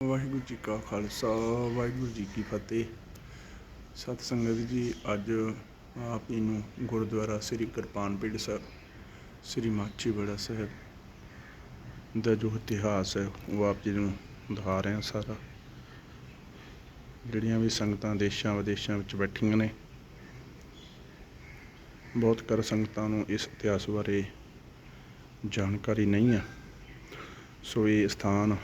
ਵਾਹਿਗੁਰੂ ਜੀ ਕਾ ਖਾਲਸਾ, ਵਾਹਿਗੁਰੂ ਜੀ ਕੀ ਫਤਿਹ। ਸਤ ਸੰਗਤ ਜੀ, ਅੱਜ ਆਪ ਜੀ ਨੂੰ ਗੁਰਦੁਆਰਾ ਸ੍ਰੀ ਕਿਰਪਾਨ ਪਿੰਡ ਸਾਹਿਬ ਸ੍ਰੀ ਮਾਚੀਵਾੜਾ ਸਾਹਿਬ ਦਾ ਜੋ ਇਤਿਹਾਸ ਹੈ, ਉਹ ਆਪ ਜੀ ਨੂੰ ਦਿਖਾ ਰਹੇ ਹਾਂ ਸਾਰਾ। ਜਿਹੜੀਆਂ ਵੀ ਸੰਗਤਾਂ ਦੇਸ਼ਾਂ ਵਿਦੇਸ਼ਾਂ ਵਿੱਚ ਬੈਠੀਆਂ ਨੇ, ਬਹੁਤ ਕਰ ਸੰਗਤਾਂ ਨੂੰ ਇਸ ਇਤਿਹਾਸ ਬਾਰੇ ਜਾਣਕਾਰੀ ਨਹੀਂ ਹੈ। ਸੋ ਇਹ ਸਥਾਨ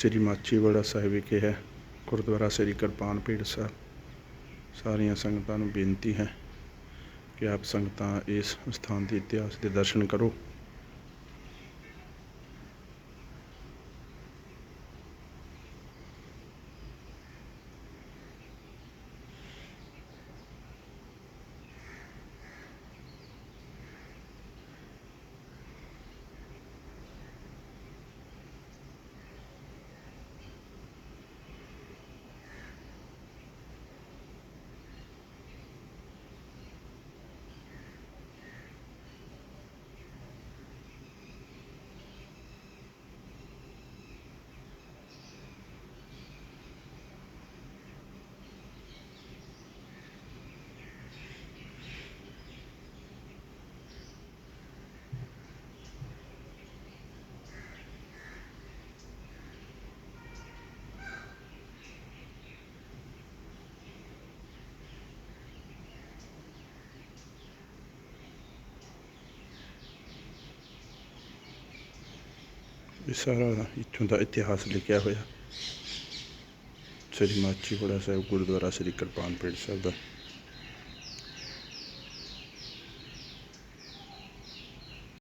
ਸ੍ਰੀ ਮਾਚੀਵਾੜਾ ਸਾਹਿਬ ਵਿਖੇ ਹੈ, ਗੁਰਦੁਆਰਾ ਸ੍ਰੀ ਕਿਰਪਾਨ ਕਿਰਪਾਨਪੀੜ ਸਾਹਿਬ। ਸਾਰੀਆਂ ਸੰਗਤਾਂ ਨੂੰ ਬੇਨਤੀ ਹੈ ਕਿ ਆਪ ਸੰਗਤਾਂ ਇਸ ਸਥਾਨ ਦੇ ਇਤਿਹਾਸ ਦੇ ਦਰਸ਼ਨ ਕਰੋ। ਇਹ ਸਾਰਾ ਇੱਥੋਂ ਦਾ ਇਤਿਹਾਸ ਲਿਖਿਆ ਹੋਇਆ ਸ੍ਰੀ ਮਾਚੀਵਾੜਾ ਸਾਹਿਬ ਗੁਰਦੁਆਰਾ ਸ੍ਰੀ ਕਿਰਪਾਨ ਕਿਰਪਾਨਪੀੜ ਸਾਹਿਬ ਦਾ